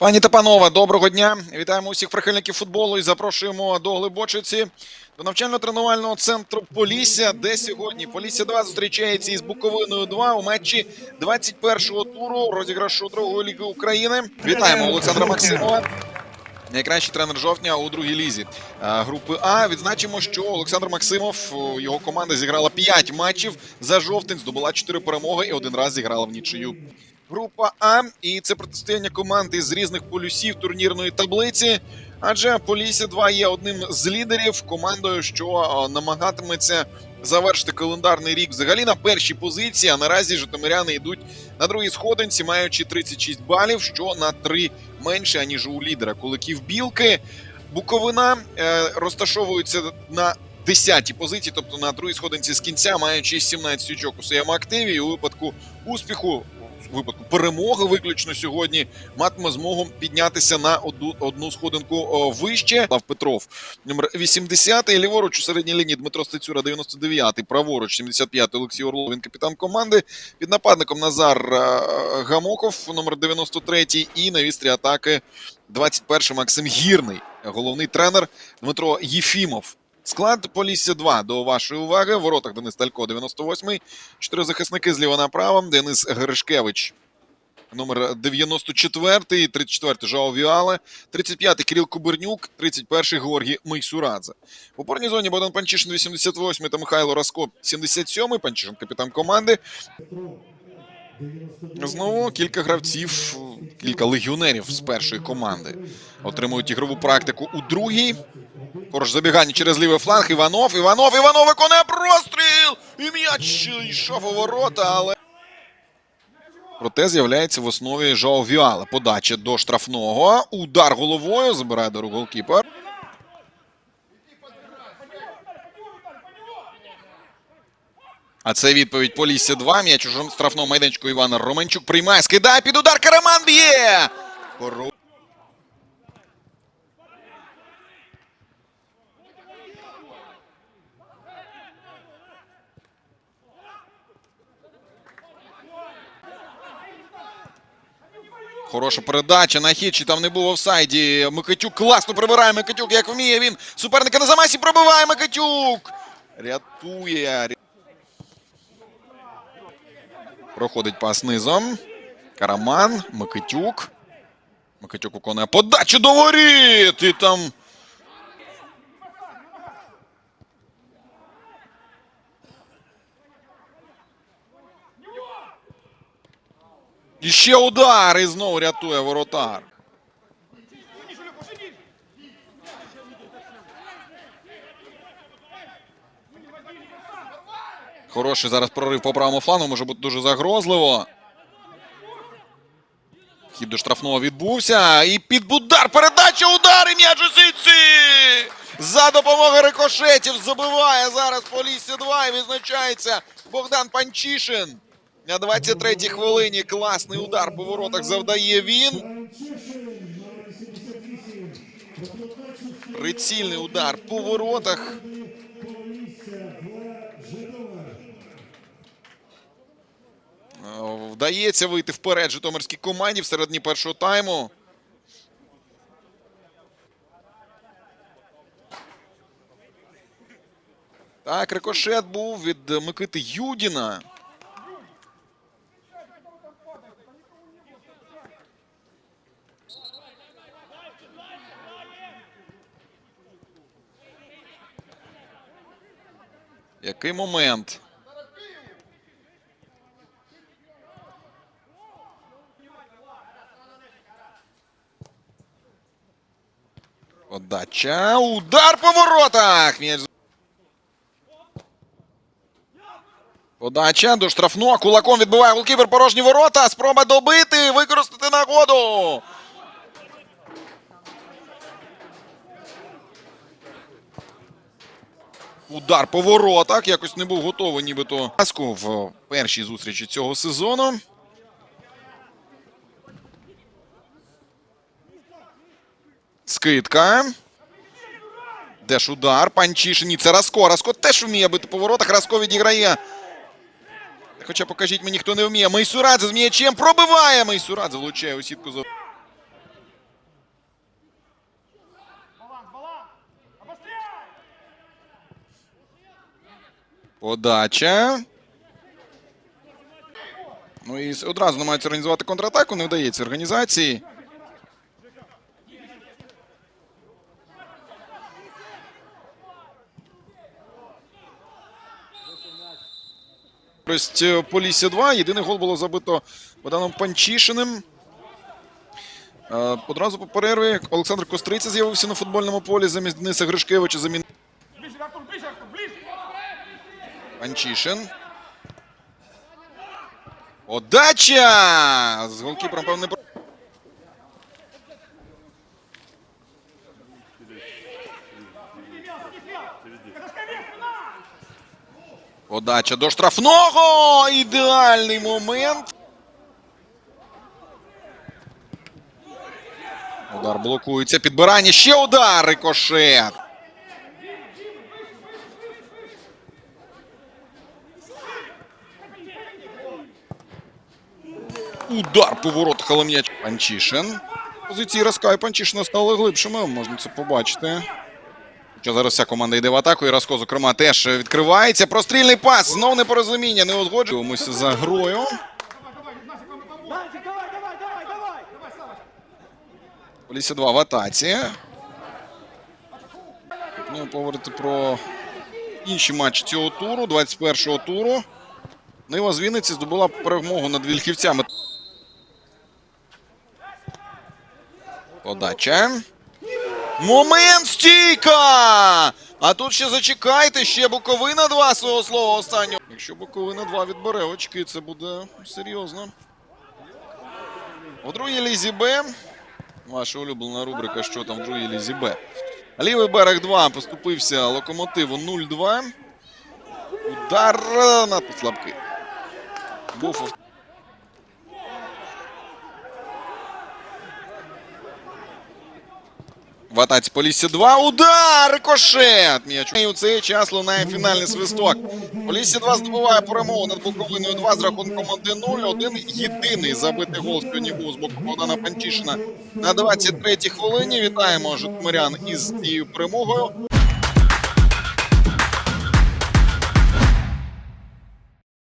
Пані та панове, доброго дня! Вітаємо усіх прихильників футболу і запрошуємо до Глибочиці до навчально-тренувального центру Полісся, де сьогодні Полісся 2 зустрічається із Буковиною 2 у матчі 21-го туру розіграшу другої ліги України. Вітаємо Олександра Максимова. Найкращий тренер жовтня у другій лізі е, групи А. Відзначимо, що Олександр Максимов, його команда зіграла 5 матчів за жовтень, здобула 4 перемоги і один раз зіграла в нічию. Група А, і це протистояння команди з різних полюсів турнірної таблиці. Адже Полісся 2 є одним з лідерів командою, що намагатиметься завершити календарний рік взагалі на першій позиції. А наразі житомиряни йдуть на другій сходинці, маючи 36 балів, що на 3 менше аніж у лідера. Куликів білки. Буковина е, розташовується на 10-й позиції, тобто на другій сходинці з кінця, маючи 17 очок у своєму активі. І у випадку успіху, випадку перемоги, виключно сьогодні, матиме змогу піднятися на одну, одну сходинку вище. Лав Петров, номер 80 ліворуч у середній лінії Дмитро Стецюра, 99-й, праворуч, 75-й Олексій Орлов, він капітан команди. Під нападником Назар е, Гамоков, номер 93-й, і на вістрі атаки 21-й Максим Гірний, головний тренер Дмитро Єфімов. Склад Полісся 2 до вашої уваги. В воротах Денис Талько, 98-й. Чотири захисники зліва направо. Денис Гришкевич, номер 94-й, 34-й Жао Віале, 35-й Кирил Кубернюк, 31-й Георгій Мейсурадзе. В опорній зоні Богдан Панчишин, 88-й та Михайло Раско, 77-й. Панчишин капітан команди. Знову кілька гравців, кілька легіонерів з першої команди отримують ігрову практику у другій. Поруч забігання через лівий фланг. Іванов. Іванов. Іванов виконує простріл! І м'яч йшов у ворота, але. Проте з'являється в основі Жао Віала. Подача до штрафного. Удар головою. Забирає до рук голкіпер. А це відповідь Полісся 2. М'яч у штрафному майданчику Івана Романчук приймає. Скидає під удар. Караман б'є! Хоро- Хороша передача на хід, чи там не був офсайді. Микитюк класно прибирає Микитюк, як вміє він. Суперника на замасі пробиває Микитюк. Рятує. Проходить пас низом. Караман, Микитюк. Микитюк виконує подачу до воріт. І там. І ще удар. І знову рятує воротар. Хороший зараз прорив по правому флангу, може бути дуже загрозливо. Хід до штрафного відбувся. І під удар. Передача удар і м'яч у! За допомогою рикошетів забиває зараз Полісся 2 і відзначається Богдан Панчишин. На 23-й хвилині класний удар по воротах завдає він. Прицільний удар по воротах. Вдається вийти вперед Житомирській команді в середині першого тайму. Так, рикошет був від Микити Юдіна. Який момент? Подача. Удар по воротах. М'яч. Подача до штрафного. Кулаком відбиває голкіпер порожні ворота. Спроба добити. Використати нагоду. Удар по воротах. Якось не був готовий, нібито в першій зустрічі цього сезону. Скидка. Теж удар. Панчішин. Ні, Це Раско. Раско теж вміє бити по воротах. Раско відіграє. Хоча покажіть мені, хто не вміє. Майсурадзе з м'ячем пробиває. Майсурадзе влучає у сітку за. Подача. Ну і одразу намагаються організувати контратаку. Не вдається організації. Користь Полісся 2. Єдиний гол було забито Богданом Панчишиним. Е, Одразу по перерві Олександр Костриця з'явився на футбольному полі замість Дениса Гришкевича. Замін Панчішин. Панчишин. Подача! З голкіпером, певне. Подача до штрафного. Ідеальний момент. Удар блокується. Підбирання. Ще удар. Рикошет. Удар по воротах Холом'яч. Панчишин. Позиції Раска і Панчишина стали глибшими. Можна це побачити. Хоча зараз вся команда йде в атаку, і Раско, зокрема, теж відкривається. Прострільний пас. Знов непорозуміння. Не узгоджуємося за грою. Полісся 2 в атаці. Ну, поговорити про інші матчі цього туру, 21-го туру. Нива з Вінниці здобула перемогу над Вільхівцями. Подача. Момент стійка! А тут ще зачекайте, ще Буковина 2 свого слова останнього. Якщо Буковина 2 відбере очки, це буде серйозно. У другій лізі Б. Ваша улюблена рубрика, що там в другій лізі Б. Лівий берег 2 поступився локомотиву 0-2. Удар надто слабкий. Буфов. В атаці Полісся 2. Удар! Рикошет! М'яч. І у цей час лунає фінальний свисток. Полісся 2 здобуває перемогу над Буковиною 2 з рахунком 1-0. Один єдиний забитий гол сьогодні з боку Богдана Панчишина на 23-й хвилині. Вітаємо житомирян із цією перемогою.